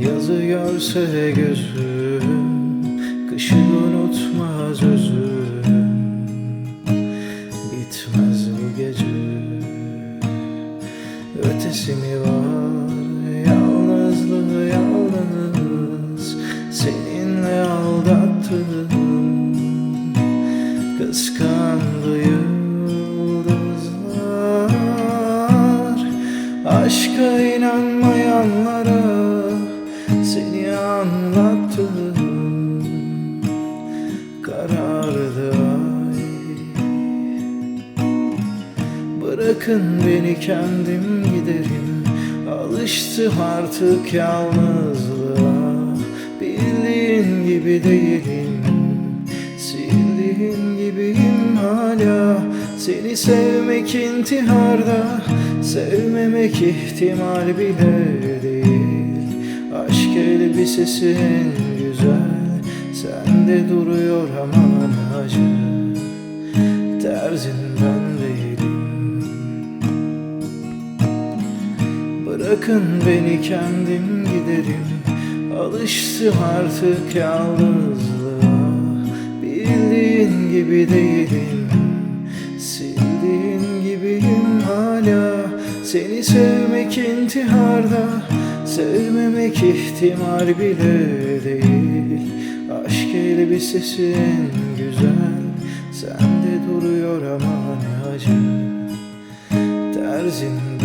Yazı görse gözüm Kışı unutmaz özüm Bitmez bu gece Ötesi mi var? Yalnızlığı yalnız Seninle aldattım Kıskandı yıldızlar. Aşka inanmayanlara Bırakın beni kendim giderim. Alıştım artık yalnızlığa. Bildiğin gibi değilim. Sildiğin gibiyim hala. Seni sevmek intiharda. Sevmemek ihtimal bile değil. Aşk elbisesi en güzel. Sende duruyor aman acı. Terzin Bırakın beni kendim giderim. Alıştım artık yalnızlığa. Bildiğin gibi değilim. Sildiğin gibiyim hala. Seni sevmek intiharda. Sevmemek ihtimal bile değil. Aşk elbisesi en güzel. Sende duruyor ama ne acı. Terzin